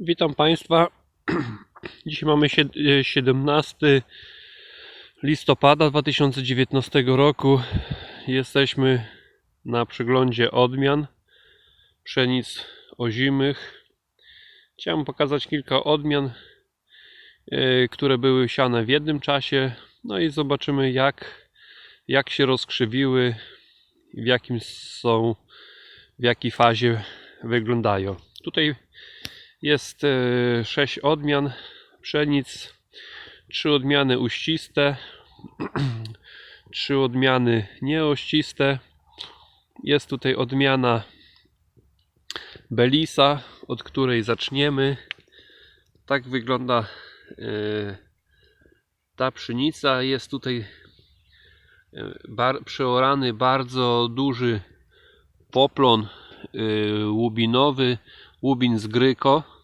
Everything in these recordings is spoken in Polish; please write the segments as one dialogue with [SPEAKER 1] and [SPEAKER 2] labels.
[SPEAKER 1] Witam Państwa. Dzisiaj mamy sied- 17 listopada 2019 roku. Jesteśmy na przeglądzie odmian pszenic ozimych. Chciałem pokazać kilka odmian, e, które były siane w jednym czasie. No i zobaczymy jak, jak się rozkrzywiły, w jakim są, w jakiej fazie wyglądają. Tutaj jest e, sześć odmian pszenic, trzy odmiany uściste, trzy odmiany nieościste. Jest tutaj odmiana Belisa, od której zaczniemy. Tak wygląda e, ta pszenica. Jest tutaj e, przeorany bardzo duży poplon e, łubinowy, łubin z gryko.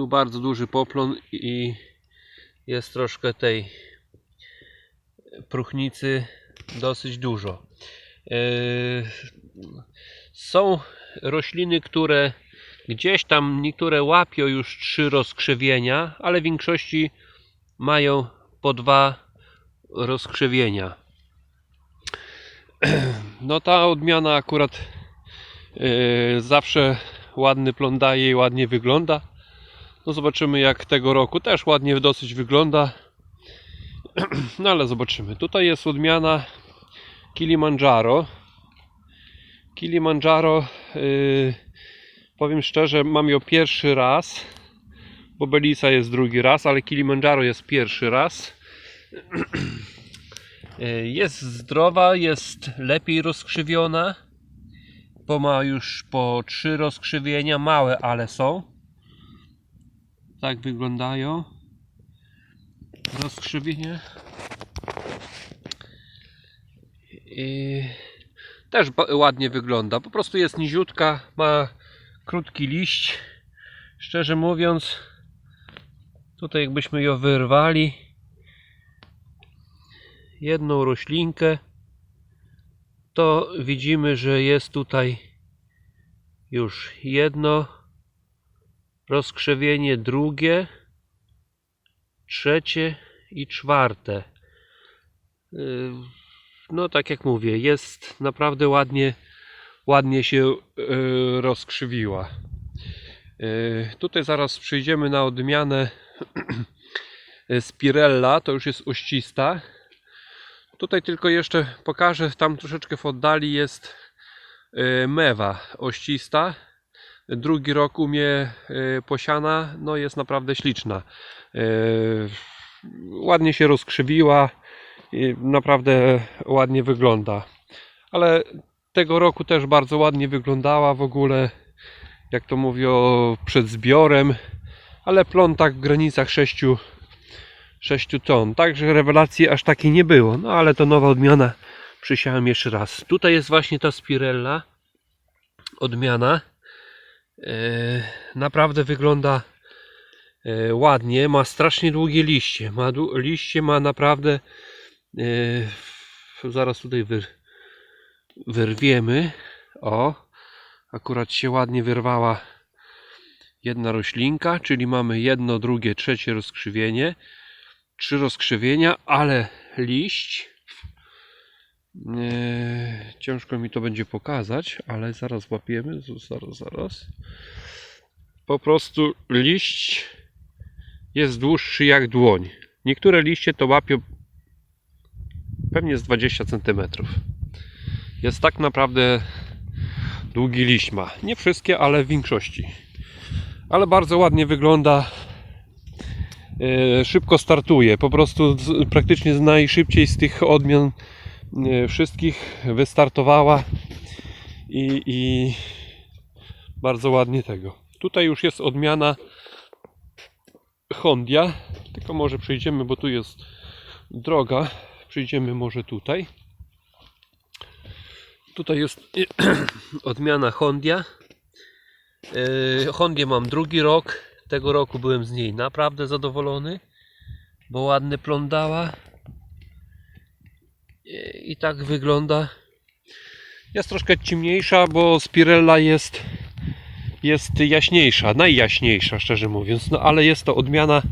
[SPEAKER 1] Był bardzo duży poplon i jest troszkę tej próchnicy dosyć dużo. Yy, Są rośliny, które gdzieś tam niektóre łapią już trzy rozkrzewienia, ale w większości mają po dwa rozkrzewienia. No ta odmiana akurat yy, zawsze ładny plon daje i ładnie wygląda. No zobaczymy jak tego roku też ładnie dosyć wygląda. No ale zobaczymy. Tutaj jest odmiana Kilimandżaro. Kilimandżaro yy, powiem szczerze, mam ją pierwszy raz. Bo Belisa jest drugi raz, ale Kilimandżaro jest pierwszy raz. Yy, Jest zdrowa, jest lepiej rozkrzywiona bo ma już po trzy rozkrzywienia, małe ale są. Tak wyglądają. Rozkrzywienie. I też ładnie wygląda. Po prostu jest niziutka, ma krótki liść. Szczerze mówiąc, tutaj jakbyśmy ją wyrwali, jedną roślinkę, to widzimy, że jest tutaj już jedno rozkrzewienie, drugie, trzecie i czwarte. Yy, No, tak jak mówię, jest naprawdę ładnie, ładnie się yy, rozkrzywiła. Yy, Tutaj zaraz przyjdziemy na odmianę Spirella, to już jest oścista. Tutaj tylko jeszcze pokażę, tam troszeczkę w oddali jest mewa oścista. Drugi rok u mnie e, posiana, no jest naprawdę śliczna. E, Ładnie się rozkrzywiła i naprawdę ładnie wygląda. Ale tego roku też bardzo ładnie wyglądała w ogóle, jak to mówią, przed zbiorem. Ale plon tak w granicach 6 6 ton. Także rewelacji aż takiej nie było. No ale to nowa odmiana. Przysiałem jeszcze raz. Tutaj jest właśnie ta spirella. Odmiana. E, naprawdę wygląda e, ładnie. Ma strasznie długie liście. Ma liście ma naprawdę. E, zaraz tutaj wyr, wyrwiemy. O. Akurat się ładnie wyrwała jedna roślinka, czyli mamy jedno, drugie, trzecie rozkrzywienie trzy rozkrzywienia, ale liść. Ciężko mi to będzie pokazać, ale zaraz łapiemy. Zaraz, zaraz. Po prostu liść jest dłuższy jak dłoń. Niektóre liście to łapią pewnie z 20 cm. Jest tak naprawdę długi liść ma. Nie wszystkie, ale w większości. Ale bardzo ładnie wygląda e, szybko startuje. Po prostu praktycznie najszybciej z tych odmian wszystkich wystartowała i, i bardzo ładnie tego. Tutaj już jest odmiana Hondia, tylko może przejdziemy, bo tu jest droga. Przejdziemy może tutaj. Tutaj jest odmiana Hondia. E, Hondię mam drugi rok. Tego roku byłem z niej naprawdę zadowolony, bo ładny plon dała. I- tak wygląda. Jest troszkę ciemniejsza, bo Spirella jest jest jaśniejsza, najjaśniejsza szczerze mówiąc, no ale jest to odmiana,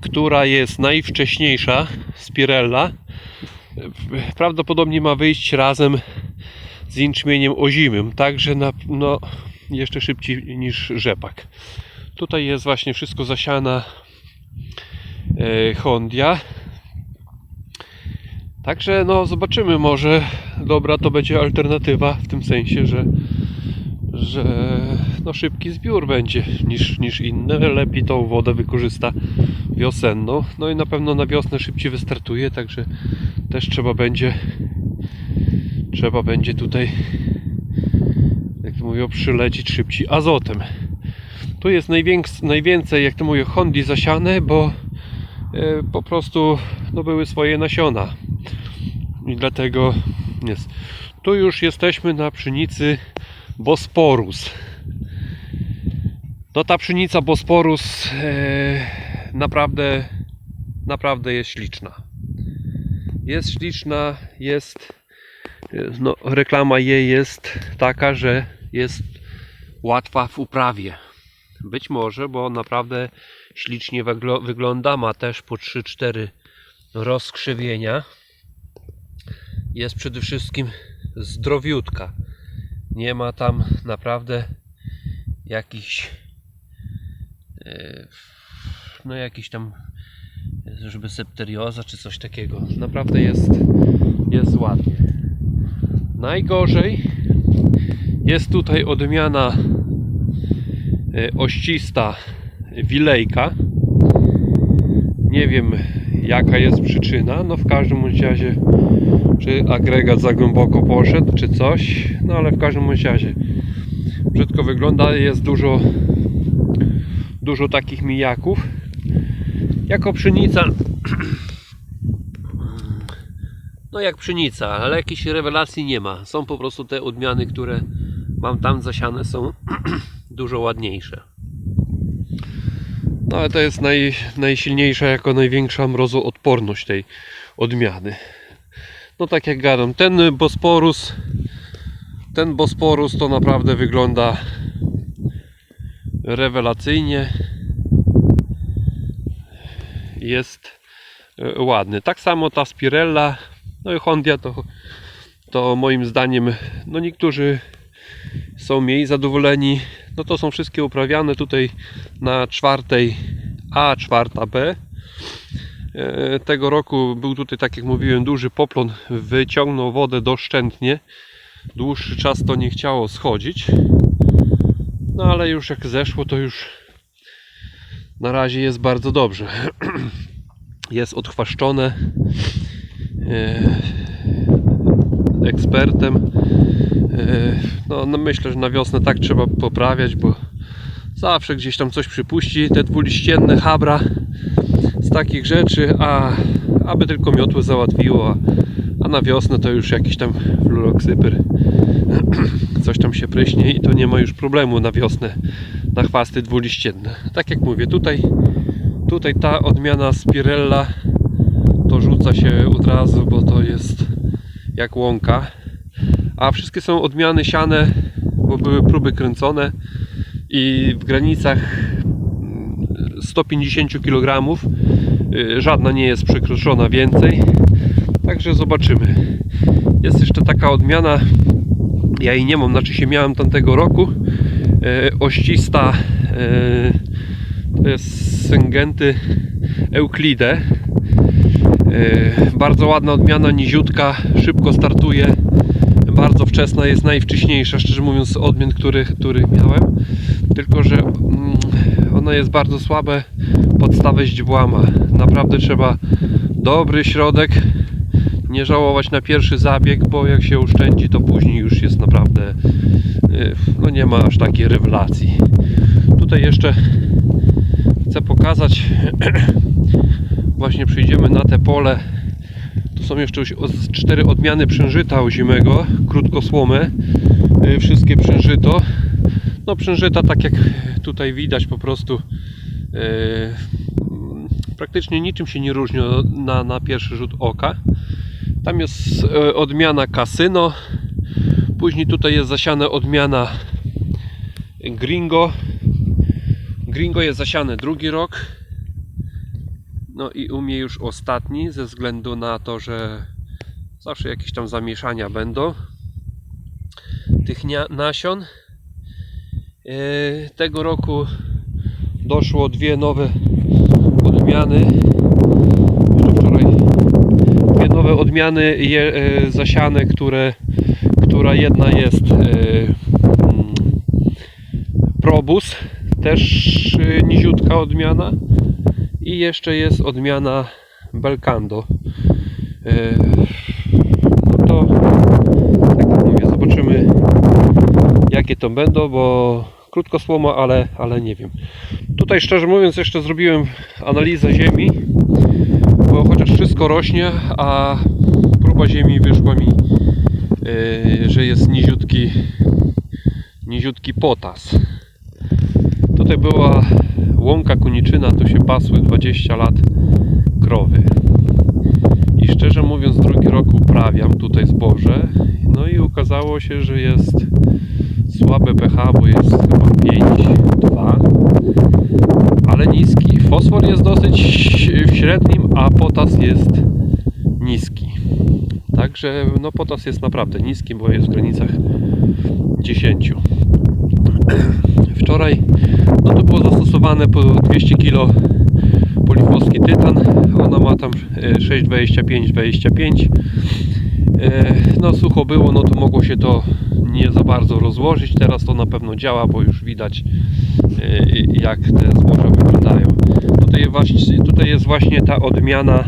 [SPEAKER 1] która jest najwcześniejsza z Pirella. Prawdopodobnie ma wyjść razem z inczmieniem ozimym, także na, no, jeszcze szybciej niż rzepak. Tutaj jest właśnie wszystko zasiana e, Hondia. Także no zobaczymy, może dobra to będzie alternatywa w tym sensie, że, że no szybki zbiór będzie niż, niż inne. Lepiej tą wodę wykorzysta wiosenną. No i na pewno na wiosnę szybciej wystartuje, także też trzeba będzie trzeba będzie tutaj jak to mówią przylecieć szybciej azotem. Tu jest najwięcej, jak to mówię, Hondi zasiane, bo e, po prostu no, były swoje nasiona. I dlatego jest. Tu już jesteśmy na pszenicy Bosporus. No ta pszenica Bosporus e, naprawdę naprawdę jest śliczna. Jest śliczna, jest e, no, reklama jej jest taka, że jest łatwa w uprawie. Być może, bo naprawdę ślicznie wygląda, ma też po 3-4 rozkrzywienia. Jest przede wszystkim zdrowiutka. Nie ma tam naprawdę jakichś e, no jakiś tam żeby septerioza czy coś takiego. Naprawdę jest jest ładnie. Najgorzej jest tutaj odmiana e, oścista wilejka. Nie wiem jaka jest przyczyna, no w każdym razie czy agregat za głęboko poszedł, czy coś, no ale w każdym razie brzydko wygląda, jest dużo dużo takich mijaków. Jako pszenica no jak pszenica, ale jakiejś rewelacji nie ma. Są po prostu te odmiany, które mam tam zasiane są dużo ładniejsze. No ale to jest naj, najsilniejsza, jako największa mrozoodporność tej odmiany. No tak jak gadam, ten Bosporus ten Bosporus to naprawdę wygląda rewelacyjnie. Jest e, ładny. Tak samo ta Spirella, no i Hondia to, to moim zdaniem, no niektórzy są mniej zadowoleni. No to są wszystkie uprawiane tutaj na czwartej A, czwarta B. E, Tego roku był tutaj, tak jak mówiłem, duży poplon, wyciągnął wodę doszczętnie. Dłuższy czas to nie chciało schodzić. No ale już jak zeszło, to już na razie jest bardzo dobrze. Jest odchwaszczone e, ekspertem. E, No, no myślę, że na wiosnę tak trzeba poprawiać, bo zawsze gdzieś tam coś przypuści. Te dwuliścienne habra z takich rzeczy, a aby tylko miotły załatwiło, a, a na wiosnę to już jakiś tam fluoroksypyr coś tam się pryśnie i to nie ma już problemu na wiosnę na chwasty dwuliścienne. Tak jak mówię, tutaj, tutaj ta odmiana Spirella to rzuca się od razu, bo to jest jak łąka. A wszystkie są odmiany siane, bo były próby kręcone i w granicach 150 kg y, żadna nie jest przekroczona więcej. Także zobaczymy. Jest jeszcze taka odmiana, ja jej nie mam, znaczy się miałem tamtego roku. E, oścista e, to jest Syngenty Euklide. E, bardzo ładna odmiana, niziutka, szybko startuje. Wczesna, jest najwcześniejsza, szczerze mówiąc, z odmian, których, których miałem. Tylko, że mm, ona jest bardzo słabe, podstawę źdźbła ma. Naprawdę trzeba dobry środek, nie żałować na pierwszy zabieg, bo jak się uszczędzi, to później już jest naprawdę y, no nie ma aż takiej rewelacji. Tutaj jeszcze chcę pokazać właśnie przyjdziemy na te pole tu są jeszcze cztery odmiany przężyta ozimego, krótkosłome y, wszystkie przężyto no przężyta tak jak tutaj widać po prostu y, praktycznie niczym się nie różni na, na pierwszy rzut oka tam jest e, odmiana kasyno. Później tutaj jest zasiana odmiana Gringo. Gringo jest zasiane drugi rok. No i u mnie już ostatni, ze względu na to, że zawsze jakieś tam zamieszania będą tych nasion. Yy, Tego roku doszło dwie nowe odmiany. Wczoraj dwie nowe odmiany e, zasiane, które, która jedna jest e, mm, Probus, też e, niziutka odmiana i jeszcze jest odmiana Belcando. E, No to tak jak mówię, zobaczymy jakie to będą, bo krótko słomo, ale, ale nie wiem. Tutaj szczerze mówiąc jeszcze zrobiłem analizę ziemi, bo chociaż wszystko rośnie, a próba ziemi wyszła mi, yy, że jest niziutki, niziutki potas. Tutaj była łąka koniczyna, tu się pasły 20 lat krowy. I szczerze mówiąc, drugi rok uprawiam tutaj zboże. No i okazało się, że jest słabe pH, bo jest chyba 5,2 ale niski. Fosfor jest dosyć w średnim, a potas jest niski. Także no potas jest naprawdę niski, bo jest w granicach 10. Wczoraj no to było zastosowane po 200 kg polifosski tytan. Ona ma tam e, 6,25-25. E, No sucho było, no to mogło się to nie za bardzo rozłożyć. Teraz to na pewno działa, bo już widać e, jak te zboża wyglądają. Tutaj, właśnie, tutaj jest właśnie ta odmiana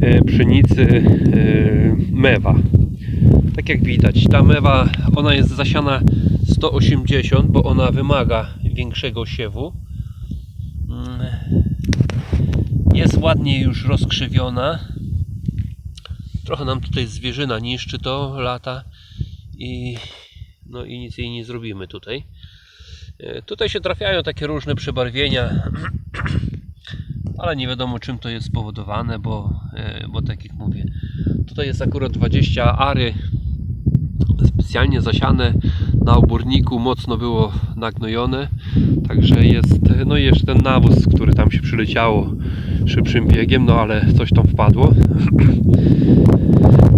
[SPEAKER 1] e, pszenicy e, mewa. Tak jak widać, ta mewa, ona jest zasiana 180, bo ona wymaga większego siewu. Mm. Jest ładnie już rozkrzywiona. Trochę nam tutaj zwierzyna niszczy to lata i no i nic jej nie zrobimy tutaj. E, Tutaj się trafiają takie różne przebarwienia, ale nie wiadomo czym to jest spowodowane, bo, e, bo tak jak mówię, tutaj jest akurat 20 ary specjalnie zasiane na oborniku, mocno było nagnojone, także jest, no i jeszcze ten nawóz, który tam się przyleciało szybszym biegiem, no ale coś tam wpadło.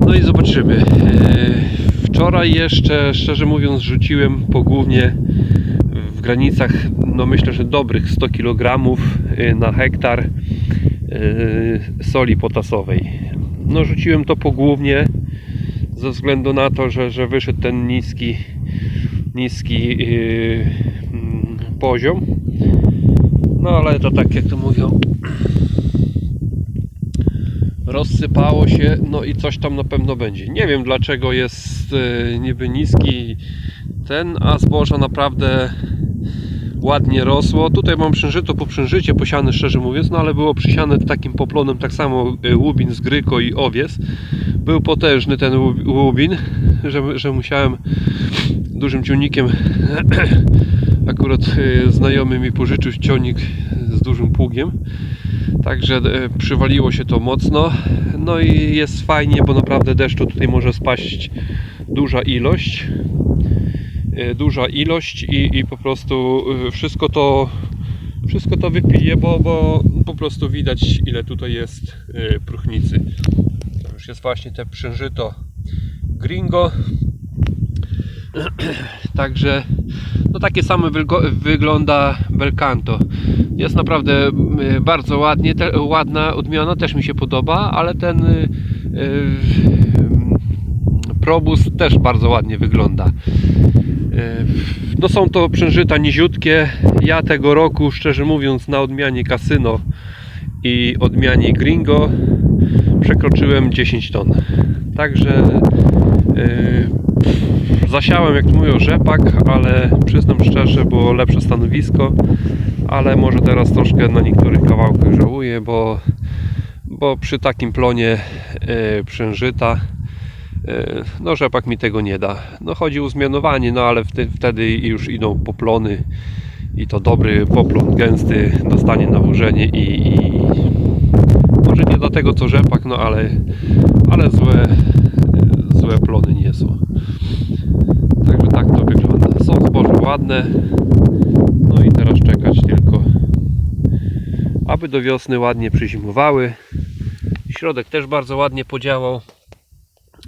[SPEAKER 1] No i zobaczymy. E, Wczoraj jeszcze, szczerze mówiąc, rzuciłem pogłównie w granicach, no myślę, że dobrych 100 kg na hektar e, soli potasowej. No rzuciłem to pogłównie ze względu na to, że, że wyszedł ten niski niski yy, poziom. No ale to tak jak to mówią rozsypało się, no i coś tam na pewno będzie. Nie wiem dlaczego jest yy, niby niski ten, a zboża naprawdę ładnie rosło. Tutaj mam przężyto po przężycie posiane szczerze mówiąc, no ale było przysiane takim poplonem tak samo y, łubin z gryko i owies. Był potężny ten łub- łubin, że, że musiałem dużym ciągnikiem akurat y, znajomy mi pożyczył ciągnik z dużym pługiem. Także e, przywaliło się to mocno. No i jest fajnie, bo naprawdę deszczu tutaj może spaść duża ilość duża ilość i, i po prostu e, wszystko to wszystko to wypije, bo, bo po prostu widać ile tutaj jest e, próchnicy. To już jest właśnie te przężyto gringo. Także no takie samo wygląda Belcanto. Jest naprawdę bardzo ładnie, te, ładna odmiana, też mi się podoba, ale ten Probus też bardzo ładnie wygląda. E, No są to przężyta niziutkie. Ja tego roku, szczerze mówiąc, na odmianie Casino i odmianie Gringo przekroczyłem 10 ton. Także e, zasiałem, jak mówią, rzepak, ale przyznam szczerze, było lepsze stanowisko, ale może teraz troszkę na niektórych kawałkach żałuję, bo, bo przy takim plonie e, przężyta E, no rzepak mi tego nie da. No chodzi o zmianowanie, no ale wtedy już idą poplony i to dobry poplon gęsty dostanie nawożenie i, i może nie do tego co rzepak, no ale, ale złe, złe plony nie są. Także tak to wygląda. Są zboże ładne, no i teraz czekać tylko, aby do wiosny ładnie przyzimowały. Środek też bardzo ładnie podziałał.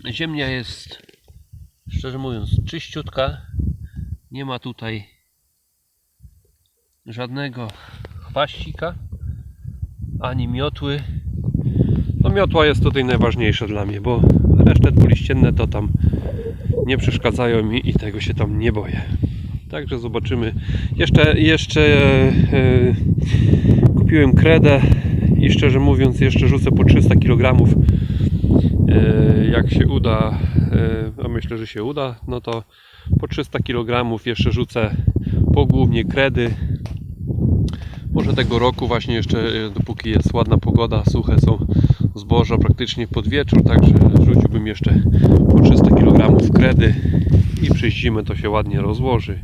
[SPEAKER 1] Ziemia jest, szczerze mówiąc, czyściutka. Nie ma tutaj żadnego chwaścika ani miotły. No miotła jest tutaj najważniejsza dla mnie, bo resztę dwuliścienne to tam nie przeszkadzają mi i tego się tam nie boję. Także zobaczymy. Jeszcze, jeszcze e, kupiłem kredę i szczerze mówiąc jeszcze rzucę po 300 kg. E, jak się uda, e, a myślę, że się uda, no to po 300 kg jeszcze rzucę po głównie kredy. Może tego roku właśnie jeszcze, e, dopóki jest ładna pogoda, suche są zboża praktycznie pod wieczór, także rzuciłbym jeszcze po 300 kg kredy i przez zimę to się ładnie rozłoży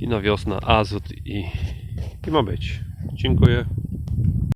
[SPEAKER 1] i na wiosnę azot i, i ma być. Dziękuję.